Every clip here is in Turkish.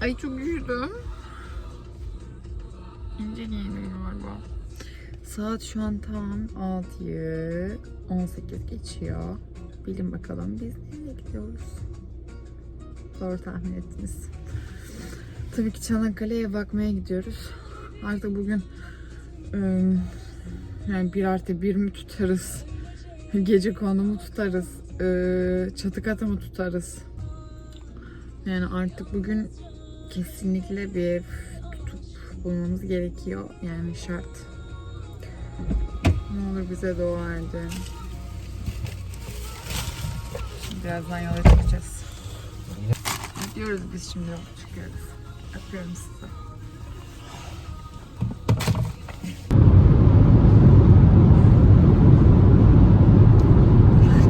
Ay çok üşüdüm. İnce giyindim galiba. Saat şu an tam 6'yı 18 geçiyor. Bilin bakalım biz nereye gidiyoruz? Doğru tahmin ettiniz. Tabii ki Çanakkale'ye bakmaya gidiyoruz. Artık bugün ım, yani bir artı bir mi tutarız? Gece konumu tutarız? ıı, Çatı katı mı tutarız? Yani artık bugün kesinlikle bir ev tutup bulmamız gerekiyor. Yani şart. Ne olur bize dua edin. Birazdan yola çıkacağız. Gidiyoruz biz şimdi yola çıkıyoruz. Öpüyorum sizi.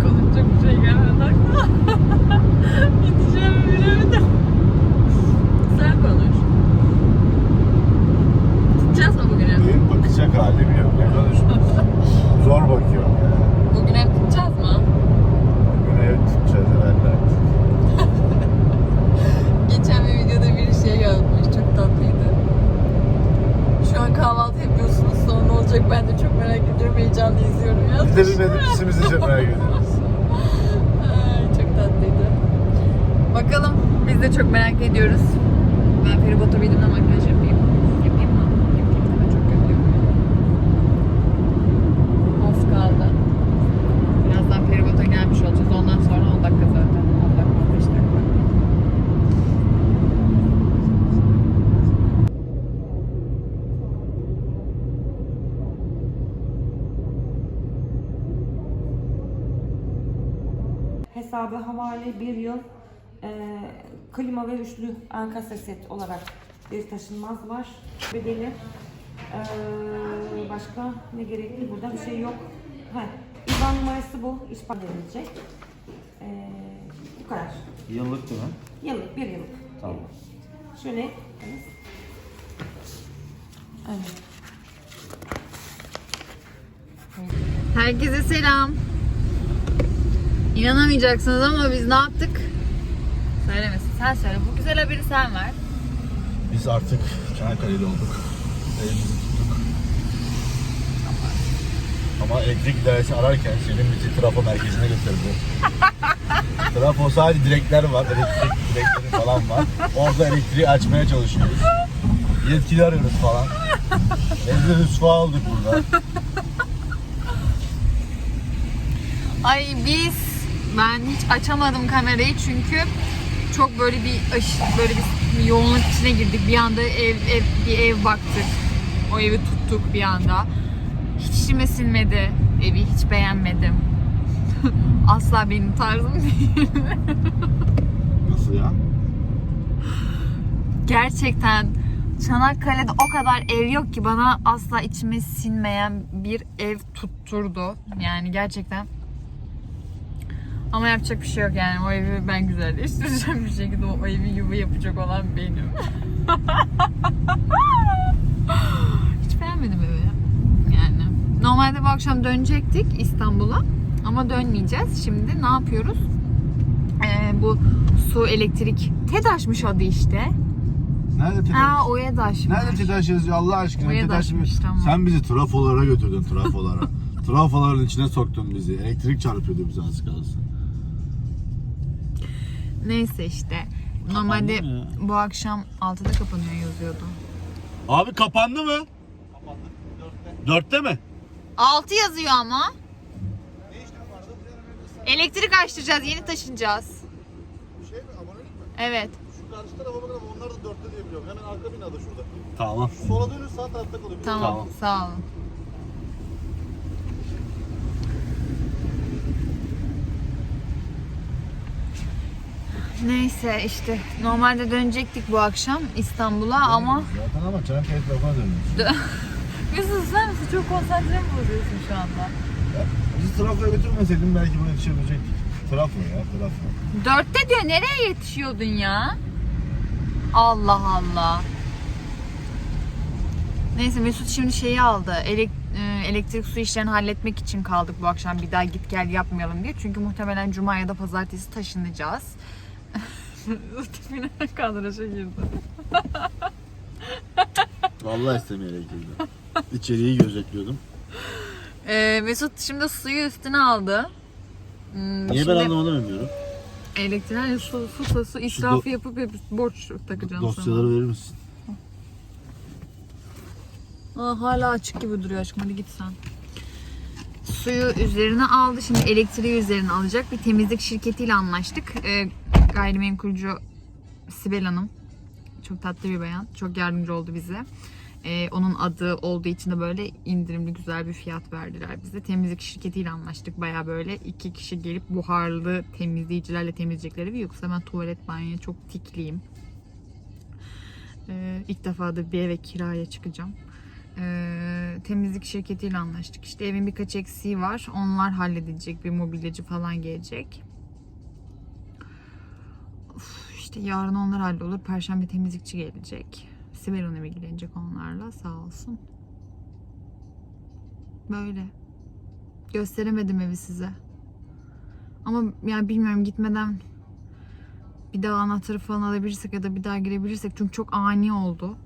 Konuşacak bir şey gelmedi aklıma. Gideceğimi bilemedim. Sen konuş. Tutacağız mı bugünü? Benim bakacak halim yok. Ne konuşuyorsun? Zor bakıyorum yani. Bugün ev tutacağız mı? Bugün ev tutacağız herhalde. Geçen bir videoda bir şey yazmış. Çok tatlıydı. Şu an kahvaltı yapıyorsunuz. Sonra ne olacak ben de çok merak ediyorum. Heyecanla izliyorum yazmış. Gidelim edip işimizi çok merak ediyoruz. Ay, çok tatlıydı. Bakalım biz de ediyoruz. Ben feribota bindim de makyaj yapayım. Yapayım mı? Yapayım deme çok kötü. Az kaldı. Birazdan feribota gelmiş olacağız. Ondan sonra 10 dakika zaten. 10 dakika 15 dakika. hesabı havale bir yıl klima ve üçlü ankastre set olarak bir taşınmaz var. Bedeli e, başka ne gerekli burada bir şey yok. Ha, İban numarası bu. İş verilecek. E, bu kadar. Yıllık değil mi? Yıllık, bir yıllık. Tamam. Şöyle. Evet. Herkese selam. İnanamayacaksınız ama biz ne yaptık? Söylemesin. Sen söyle. Bu güzel haberi sen ver. Biz artık Çanakkale'de olduk. Evimizi tuttuk. Ama elektrik idaresi ararken Selim bizi trafo merkezine götürdü. trafo sadece direkler var, elektrik direkleri falan var. Orada elektriği açmaya çalışıyoruz. Yetkili arıyoruz falan. Evde rüsva olduk burada. Ay biz ben hiç açamadım kamerayı çünkü çok böyle bir aş, böyle bir yoğunluk içine girdik. Bir anda ev, ev bir ev baktık. O evi tuttuk bir anda. Hiç içime sinmedi. Evi hiç beğenmedim. Asla benim tarzım değil. Nasıl ya? Gerçekten Çanakkale'de o kadar ev yok ki bana asla içime sinmeyen bir ev tutturdu. Yani gerçekten. Ama yapacak bir şey yok yani. O evi ben güzelleştireceğim bir şekilde. O evi yuva yapacak olan benim. Hiç beğenmedim evi. Yani. Normalde bu akşam dönecektik İstanbul'a. Ama dönmeyeceğiz. Şimdi ne yapıyoruz? Ee, bu su, elektrik. TEDAŞ'mış adı işte. Nerede TEDAŞ? Ha o EDAŞ'mış. Nerede TEDAŞ yazıyor Allah aşkına? Oraya TEDAŞ mı? taşmış, tamam. Sen bizi trafolara götürdün trafolara. Trafoların içine soktun bizi. Elektrik çarpıyordu bize az kalsın. Neyse işte. Normalde mı bu akşam 6'da kapanıyor yazıyordu. Abi kapandı mı? Kapandı. Dörtte. mi? 6 yazıyor ama. Elektrik açtıracağız, yeni taşınacağız. Şey mi? Abonelik mi? Evet. Şu karşı tarafa bakın ama onlar da dörtte diye biliyorum. Hemen arka binada şurada. Tamam. Sola dönün sağ tarafta kalıyor. Tamam, Tamam. sağ olun. Neyse işte normalde dönecektik bu akşam İstanbul'a ama Zaten ama Çanakkale tarafına dönüyoruz. Yusuf sen misin? Çok konsantre mi bozuyorsun şu anda? Bizi trafoya götürmeseydin belki buraya yetişebilecektik. Trafo ya trafo. Dörtte diyor nereye yetişiyordun ya? Allah Allah. Neyse Mesut şimdi şeyi aldı. Elek, e, elektrik su işlerini halletmek için kaldık bu akşam bir daha git gel yapmayalım diye. Çünkü muhtemelen cuma ya da pazartesi taşınacağız. Tipine kadraja girdi. Vallahi istemeyerek girdim. İçeriği gözetliyordum. Ee, Mesut şimdi suyu üstüne aldı. Hmm, Niye şimdi ben anlamadım bilmiyorum. Elektriği hani su, su, su, su israfı yapıp hep borç takacağım Dosyaları verir misin? Aa, hala açık gibi duruyor aşkım hadi git sen. Suyu üzerine aldı. Şimdi elektriği üzerine alacak. Bir temizlik şirketiyle anlaştık. Ee, gayrimenkulcu Sibel Hanım. Çok tatlı bir bayan. Çok yardımcı oldu bize. Ee, onun adı olduğu için de böyle indirimli güzel bir fiyat verdiler bize. Temizlik şirketiyle anlaştık. Baya böyle iki kişi gelip buharlı temizleyicilerle temizleyecekleri. Yoksa ben tuvalet banyoya çok tikliyim. Ee, ilk defa da bir eve kiraya çıkacağım. Ee, temizlik şirketiyle anlaştık. İşte evin birkaç eksiği var. Onlar halledilecek. Bir mobilyacı falan gelecek. İşte yarın onlar hallolur. Perşembe temizlikçi gelecek. Sibel Hanım ilgilenecek onlarla. Sağ olsun. Böyle. Gösteremedim evi size. Ama yani bilmiyorum gitmeden bir daha anahtarı falan alabilirsek ya da bir daha girebilirsek çünkü çok ani oldu.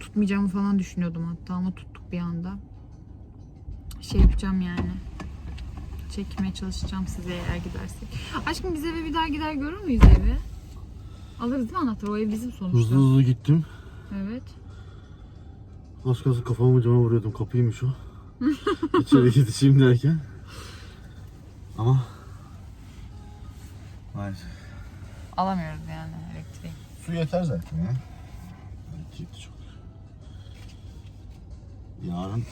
Tutmayacağımı falan düşünüyordum hatta ama tuttuk bir anda. Şey yapacağım yani. Çekmeye çalışacağım size eğer gidersek. Aşkım biz eve bir daha gider görür müyüz evi? Alırız değil mi anahtarı? O ev bizim sonuçta. Hızlı hızlı gittim. Evet. Az kalsın kafamı cama vuruyordum. Kapıymış o. İçeri yetişeyim derken. Ama maalesef. Alamıyoruz yani elektriği. Su yeter zaten ya. Elektrik de çok. Yarın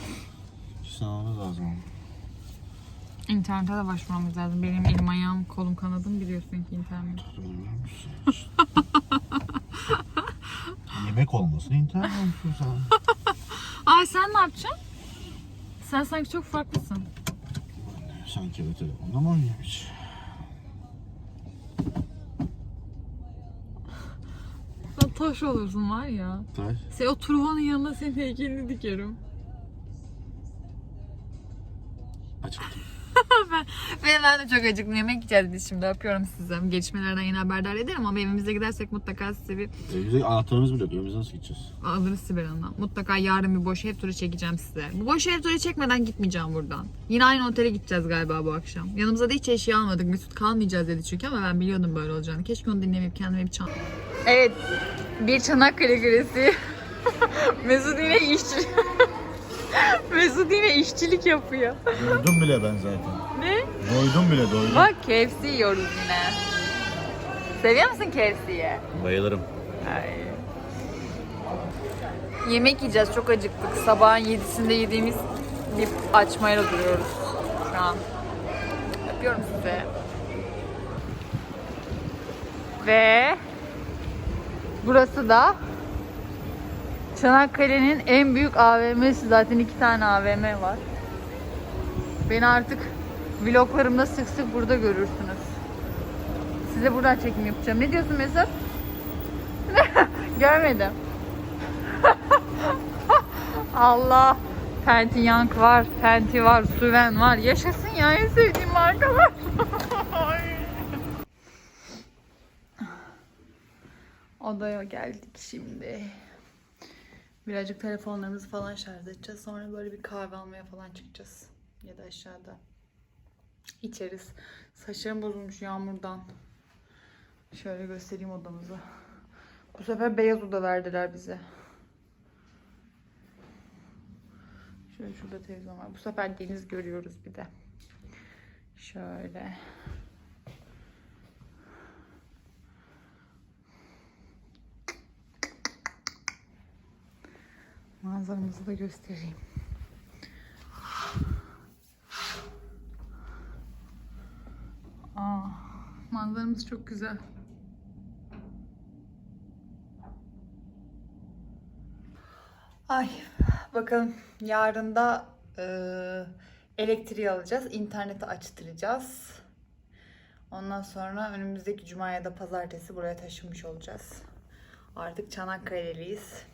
sınavımız lazım ama. İnternete de başvurmamız lazım. Benim elim ayağım kolum kanadım biliyorsun ki internet. Yemek olmasın internet sana. Ay sen ne yapacaksın? Sen sanki çok farklısın. Sanki evet telefonda mı hiç? Sen taş olursun var ya. Taş. Sen o Truvan'ın yanına senin heykelini dikerim. Ve ben de çok acıktım. Yemek yiyeceğiz biz şimdi. Öpüyorum sizi. Gelişmelerden yine haberdar ederim ama evimize gidersek mutlaka size bir Evimize anahtarımız bile yok. Evimize nasıl gideceğiz? alırız Sibel Hanım'dan. Mutlaka yarın bir boş ev turu çekeceğim size. Bu boş ev turu çekmeden gitmeyeceğim buradan. Yine aynı otele gideceğiz galiba bu akşam. Yanımıza da hiç eşya almadık. Mesut kalmayacağız dedi çünkü ama ben biliyordum böyle olacağını. Keşke onu dinlemeyip kendime bir çan... Evet. Bir Çanakkale Kulesi. Mesut yine işçi... Mesut yine işçilik yapıyor. Doydum bile ben zaten. Ne? Doydum bile doydum. Bak KFC yiyoruz yine. Seviyor musun KFC'yi? Bayılırım. Ay. Yemek yiyeceğiz. Çok acıktık. Sabahın yedisinde yediğimiz bir açmayla duruyoruz şu an. Yapıyorum size. Ve burası da Çanakkale'nin en büyük AVM'si. Zaten iki tane AVM var. Beni artık vloglarımda sık sık burada görürsünüz. Size buradan çekim yapacağım. Ne diyorsun Mesut? Görmedim. Allah. Penti Yank var, Penti var, Suven var. Yaşasın ya en sevdiğim markalar. Odaya geldik şimdi. Birazcık telefonlarımızı falan şarj edeceğiz. Sonra böyle bir kahve almaya falan çıkacağız. Ya da aşağıda. İçeriz. Saçlarım bozulmuş yağmurdan. Şöyle göstereyim odamızı. Bu sefer beyaz oda verdiler bize. Şöyle şurada televizyon var. Bu sefer deniz görüyoruz bir de. Şöyle. Manzaramızı da göstereyim. Aa, manzaramız çok güzel. Ay bakalım yarın da e, elektriği alacağız. interneti açtıracağız. Ondan sonra önümüzdeki cuma ya da pazartesi buraya taşınmış olacağız. Artık Çanakkale'liyiz.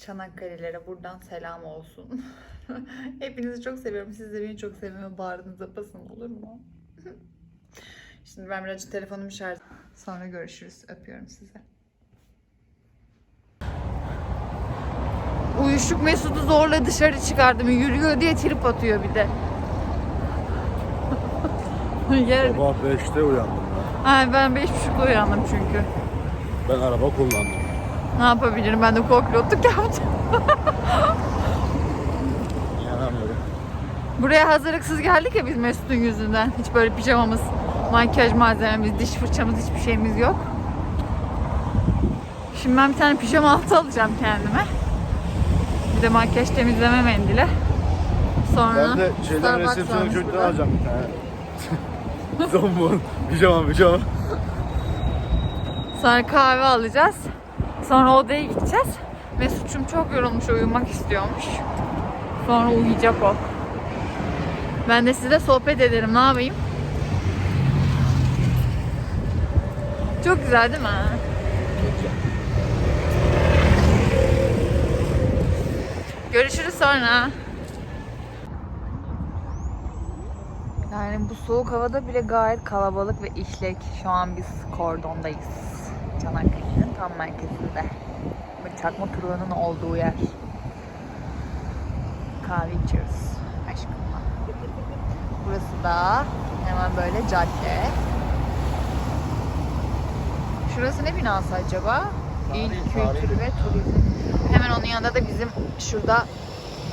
Çanakkale'lere buradan selam olsun. Hepinizi çok seviyorum. Siz de beni çok sevmeme bağrınıza basın olur mu? Şimdi ben birazcık telefonumu şarj... Sonra görüşürüz. Öpüyorum sizi. Uyuşuk Mesut'u zorla dışarı çıkardım. Yürüyor diye trip atıyor bir de. Gel. Sabah 5'te uyandım ben. Ha, ben beş buçukta uyandım çünkü. Ben araba kullandım. Ne yapabilirim? Ben de koklotluk yaptım. İnanamıyorum. Buraya hazırlıksız geldik ya biz Mesut'un yüzünden. Hiç böyle pijamamız, makyaj malzememiz, diş fırçamız hiçbir şeyimiz yok. Şimdi ben bir tane pijama altı alacağım kendime. Bir de makyaj temizleme mendili. Sonra Ben de şeyden Starbucks resepsiyonu çocuktan alacağım bir tane. Zombon, pijama pijama. Sonra kahve alacağız. Sonra odaya gideceğiz. Mesut'cum çok yorulmuş, uyumak istiyormuş. Sonra uyuyacak o. Ben de size sohbet ederim. Ne yapayım? Çok güzel değil mi? Görüşürüz sonra. Yani bu soğuk havada bile gayet kalabalık ve işlek. Şu an biz kordondayız. Çanakkale'nin tam merkezinde. Bu çakma turunun olduğu yer. Kahve içiyoruz aşkımla. Burası da hemen böyle cadde. Şurası ne binası acaba? İl Tarihi, Kültürü tarihi. ve Turizm. Hemen onun yanında da bizim şurada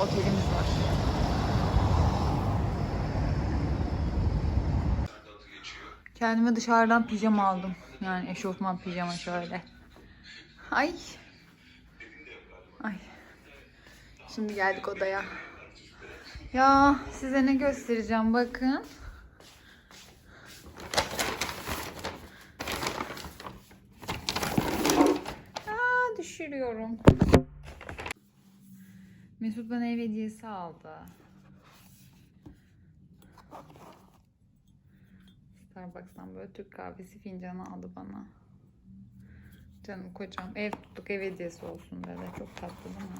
otelimiz var. Kendime dışarıdan pijama aldım. Yani eşofman pijama şöyle. Ay. Ay. Şimdi geldik odaya. Ya size ne göstereceğim bakın. Aa, düşürüyorum. Mesut bana ev hediyesi aldı. Starbucks'tan böyle Türk kahvesi fincanı aldı bana. Canım kocam ev tuttuk ev hediyesi olsun dedi. Çok tatlı değil mi?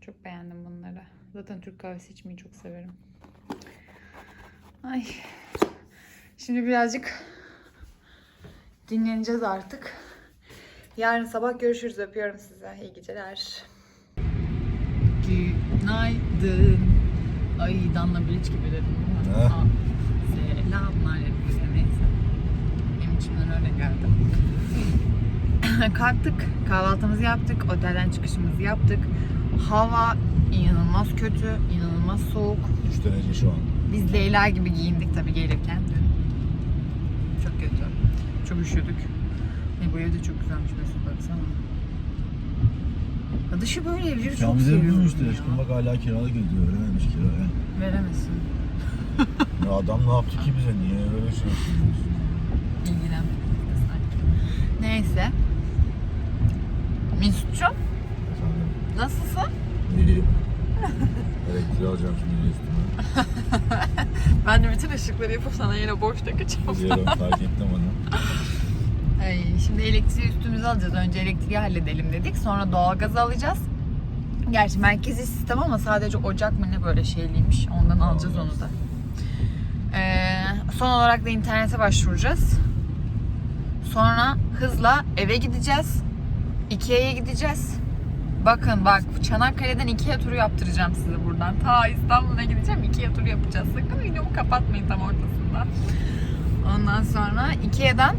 Çok beğendim bunları. Zaten Türk kahvesi içmeyi çok severim. Ay. Şimdi birazcık dinleneceğiz artık. Yarın sabah görüşürüz. Öpüyorum size. İyi geceler. Günaydın. Ay Danla Bilic gibi dedim. değil mi? Selamlar hepinize. Neyse. Benim içimden öyle geldi. Kalktık. Kahvaltımızı yaptık. Otelden çıkışımızı yaptık. Hava inanılmaz kötü. inanılmaz soğuk. 3 derece şu an. Biz Leyla gibi giyindik tabii gelirken dün. Çok kötü. Çok üşüdük. Ve bu ev de çok güzelmiş Mesut baksana. Ya dışı böyle evleri çok Camide seviyorum bulmuş işte ya. aşkım bak hala kiralık ediyor öğrenememiş kiraya. Veremezsin. Ya adam ne yaptı ki bize niye öyle şey yapıyorsunuz? İlgilenmedik sanki. Neyse. Mesut'cum nasılsın? bileyim. Elektriği alacağım şimdi üstüme. Ben de bütün ışıkları yapıp sana yine boş takacağım. Biliyorum fark ettim onu. Ay, şimdi elektriği üstümüze alacağız. Önce elektriği halledelim dedik. Sonra doğalgazı alacağız. Gerçi merkezi sistem ama sadece ocak mı ne böyle şeyliymiş. Ondan alacağız onu da. Ee, son olarak da internete başvuracağız. Sonra hızla eve gideceğiz. Ikea'ya gideceğiz. Bakın bak Çanakkale'den Ikea turu yaptıracağım size buradan. Ta İstanbul'a gideceğim Ikea turu yapacağız. Sakın videomu kapatmayın tam ortasında. Ondan sonra Ikea'dan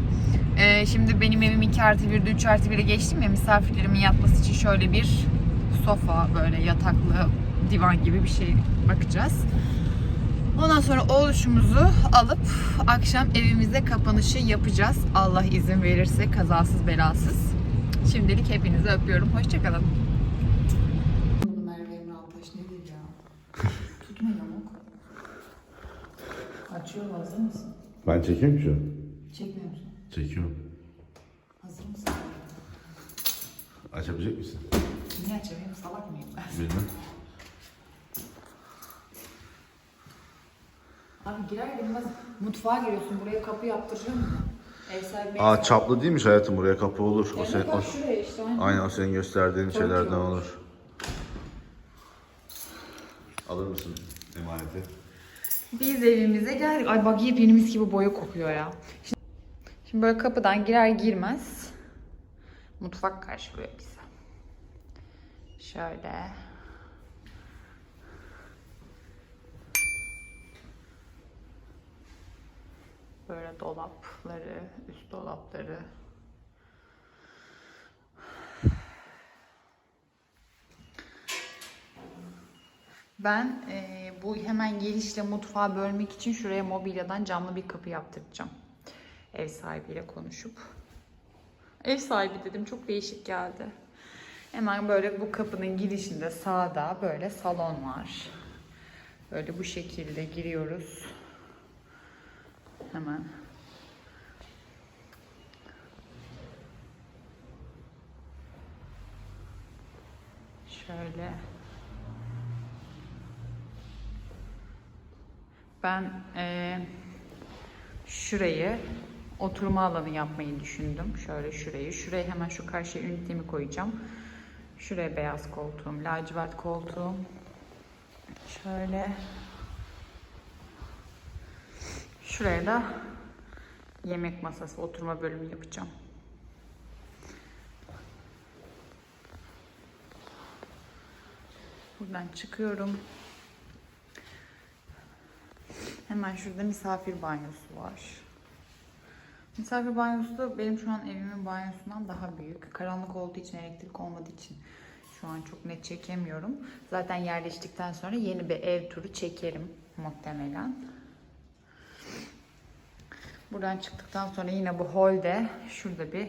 e, şimdi benim evim 2 artı 1'de 3 artı 1'e geçtim ya misafirlerimin yatması için şöyle bir sofa böyle yataklı divan gibi bir şey bakacağız. Ondan sonra oluşumuzu alıp akşam evimizde kapanışı yapacağız. Allah izin verirse kazasız belasız. Şimdilik hepinizi öpüyorum. Hoşçakalın. Merve Emre Altaş nedir ya? Tutma yamuk. Açıyor hazır mısın? Ben çekeyim mi şu an? Çekmiyor musun? Çekiyorum. Hazır mısın? Açabilecek misin? Niye açamıyorum? Salak mıyım ben? Bilmem. Abi girer girmez mutfağa giriyorsun. Buraya kapı yaptıracağım Aa çaplı değilmiş hayatım buraya kapı olur. O sen, o, işte. aynen. aynen o senin gösterdiğin Çok şeylerden olur. olur. Alır mısın emaneti? Biz evimize geldik. Ay bak yepyeni mis gibi boya kokuyor ya. Şimdi, Şimdi böyle kapıdan girer girmez mutfak karşılıyor bizi. Şöyle. Böyle dolapları, üst dolapları. Ben eee, bu hemen gelişle mutfağı bölmek için şuraya mobilyadan camlı bir kapı yaptıracağım. Ev sahibiyle konuşup. Ev sahibi dedim çok değişik geldi. Hemen böyle bu kapının girişinde sağda böyle salon var. Böyle bu şekilde giriyoruz. Hemen. Şöyle. Ben eee, şurayı oturma alanı yapmayı düşündüm. Şöyle şurayı. Şuraya hemen şu karşıya ünitemi koyacağım. Şuraya beyaz koltuğum, lacivert koltuğum. Şöyle. Şuraya da yemek masası, oturma bölümü yapacağım. Buradan çıkıyorum. Hemen şurada misafir banyosu var. Misafir banyosu da benim şu an evimin banyosundan daha büyük. Karanlık olduğu için, elektrik olmadığı için şu an çok net çekemiyorum. Zaten yerleştikten sonra yeni bir ev turu çekerim muhtemelen. Buradan çıktıktan sonra yine bu holde şurada bir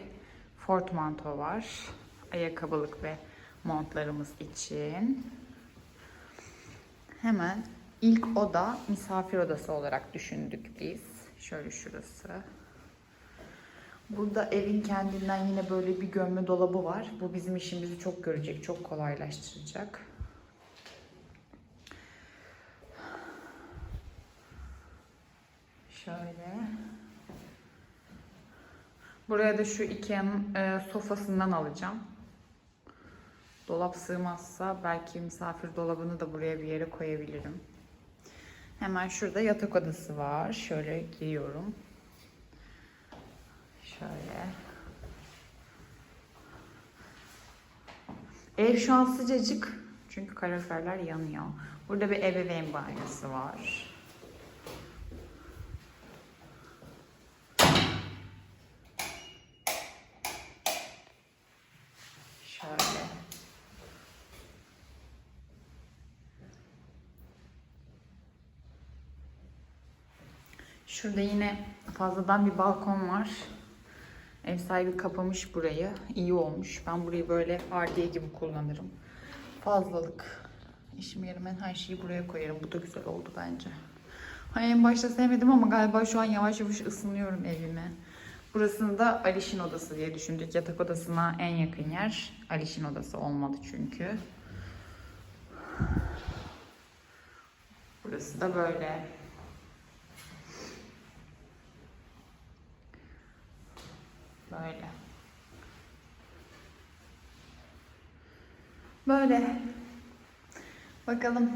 portmanto var. Ayakkabılık ve montlarımız için. Hemen ilk oda misafir odası olarak düşündük biz. Şöyle şurası. Burada evin kendinden yine böyle bir gömme dolabı var. Bu bizim işimizi çok görecek, çok kolaylaştıracak. Şöyle. Buraya da şu Ikea'nın e, sofasından alacağım. Dolap sığmazsa belki misafir dolabını da buraya bir yere koyabilirim. Hemen şurada yatak odası var. Şöyle giriyorum. Şöyle. Ev şu an sıcacık. Çünkü kaloriferler yanıyor. Burada bir ebeveyn banyosu var. Şöyle. Şurada yine fazladan bir balkon var. Ev sahibi kapamış burayı. İyi olmuş. Ben burayı böyle ardiye gibi kullanırım. Fazlalık. İşime yaramayan her şeyi buraya koyarım. Bu da güzel oldu bence. Hani en başta sevmedim ama galiba şu an yavaş yavaş ısınıyorum evime. Burasını da Aliş'in odası diye düşündük. Yatak odasına en yakın yer. Aliş'in odası olmadı çünkü. Burası da böyle. Böyle. Böyle. Bakalım.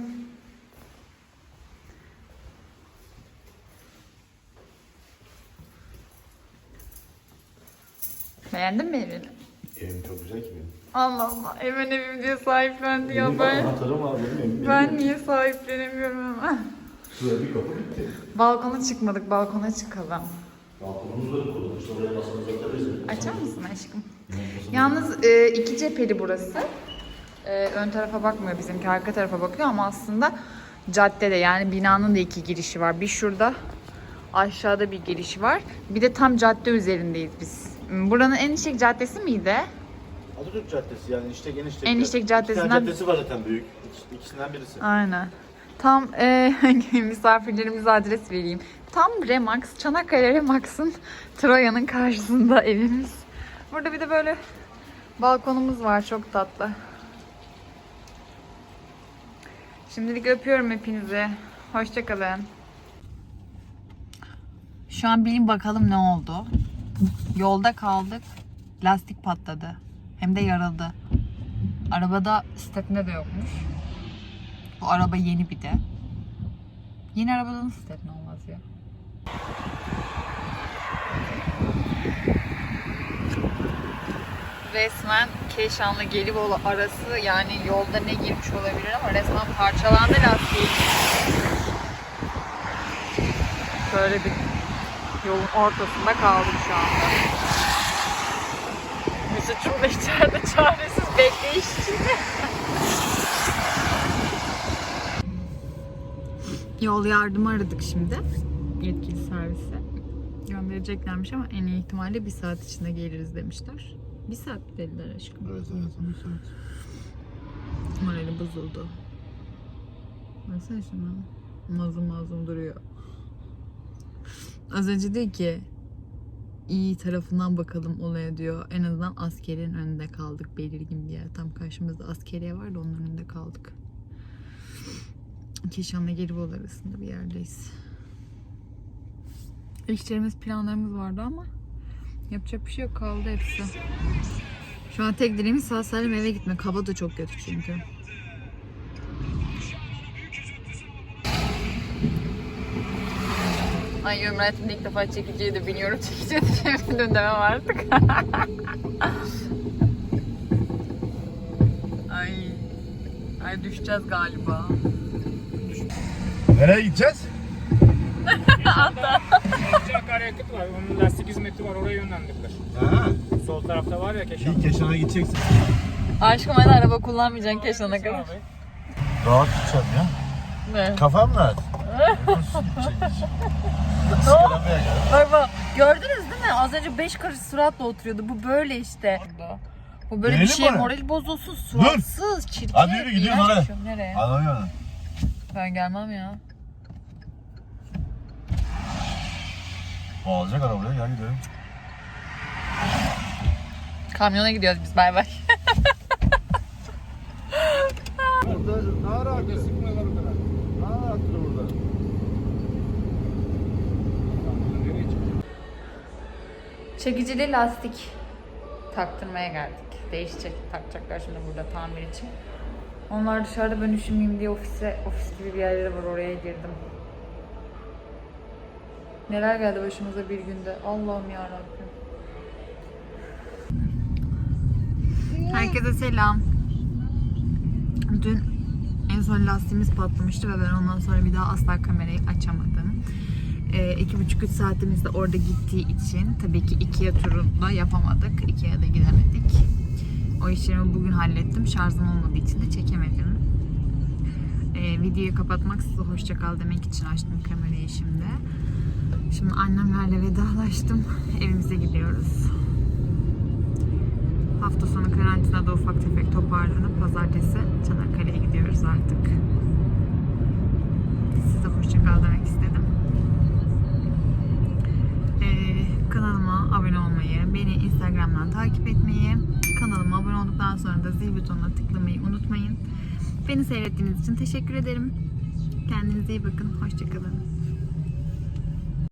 Beğendin mi evini? Evim çok güzel ki benim. Allah Allah. Evin evim diye sahiplendi ya ben. anahtarım var benim evim. Ben niye sahiplenemiyorum hemen? Şuraya bir kapı bitti. Balkona çıkmadık. Balkona çıkalım. Balkonumuz da kurulmuş. Oraya masamızı atarız. Açar mısın aşkım? Yalnız e, iki cepheli burası. E, ön tarafa bakmıyor bizimki, arka tarafa bakıyor ama aslında caddede yani binanın da iki girişi var. Bir şurada, aşağıda bir girişi var. Bir de tam cadde üzerindeyiz biz. Buranın en işlek caddesi miydi? Atatürk Caddesi yani işte geniş Eniştek İki tane Caddesi'nden- caddesi var zaten büyük. İkis- İkisinden birisi. Aynen. Tam e, misafirlerimize adres vereyim. Tam Remax, Çanakkale Remax'ın Troya'nın karşısında evimiz. Burada bir de böyle balkonumuz var çok tatlı. Şimdilik öpüyorum hepinizi. Hoşçakalın. Şu an bilin bakalım ne oldu. Yolda kaldık. Lastik patladı. Hem de yarıldı. Arabada stepne de yokmuş. Bu araba yeni bir de. Yeni arabada nasıl stepne? Resmen Keşan'la Gelibolu arası yani yolda ne girmiş olabilir ama resmen parçalandı lastiği. Böyle bir yolun ortasında kaldım şu anda. Mesut'cum da içeride çaresiz bekleyiş içinde. Yol yardımı aradık şimdi. Yetkili servise. Göndereceklermiş ama en iyi ihtimalle bir saat içinde geliriz demişler. Bir saat dediler aşkım. Evet evet. evet. Morali bozuldu. Baksana şuna. Mazlum mazlum duruyor. Az önce diyor ki iyi tarafından bakalım olaya diyor. En azından askerin önünde kaldık belirgin bir yer. Tam karşımızda askeriye var da onun önünde kaldık. Keşan'la Gelibolu arasında bir yerdeyiz. İşlerimiz planlarımız vardı ama yapacak bir şey yok kaldı hepsi. Şu an tek dileğimiz sağ salim eve gitmek. Hava da çok kötü çünkü. Ay hayatımda ilk defa çekiciye de biniyorum. Çekiciye de şimdi demem artık. ay. Ay düşeceğiz galiba. Nereye gideceğiz? Sadece akaryakıt var. Onun lastik hizmeti var. Oraya yönlendirdiler. Ha. Sol tarafta var ya Keşan. İlk Keşan'a gideceksin. Aşkım hadi araba kullanmayacaksın Keşan'a kadar. Rahat gideceğim ya. Ne? Kafam rahat. Bak bak gördünüz değil mi? Az önce 5 karış suratla oturuyordu. Bu böyle işte. Bu böyle bir Beğendin şey moral bozulsun suratsız çirkin. Hadi yürü, gidiyoruz oraya. bir. Nereye? Anlamıyorum. Ben gelmem ya. Alacak arabaya gel gidelim. Kamyona gidiyoruz biz bay bay. Burada ne rahat sıkmıyorlar kadar. Ne rahattır burada. Çekicili lastik taktırmaya geldik. Değişecek, takacaklar şimdi burada tamir için. Onlar dışarıda ben üşümeyeyim diye ofise, ofis gibi bir yerleri var oraya girdim. Neler geldi başımıza bir günde. Allah'ım ya Rabbim. Herkese selam. Dün en son lastiğimiz patlamıştı ve ben ondan sonra bir daha asla kamerayı açamadım. Ee, iki buçuk üç saatimiz de orada gittiği için tabii ki Ikea turunda yapamadık. Ikea'da gidemedik. O işlerimi bugün hallettim. Şarjım olmadığı için de çekemedim. Ee, videoyu kapatmak size hoşça kal demek için açtım kamerayı şimdi. Şimdi annemlerle vedalaştım. Evimize gidiyoruz. Hafta sonu karantinada ufak tefek toparlanıp pazartesi Çanakkale'ye gidiyoruz artık. Size hoşça kal demek istedim. Ee, kanalıma abone olmayı, beni Instagram'dan takip etmeyi, kanalıma abone olduktan sonra da zil butonuna tıklamayı unutmayın. Beni seyrettiğiniz için teşekkür ederim. Kendinize iyi bakın. Hoşçakalın.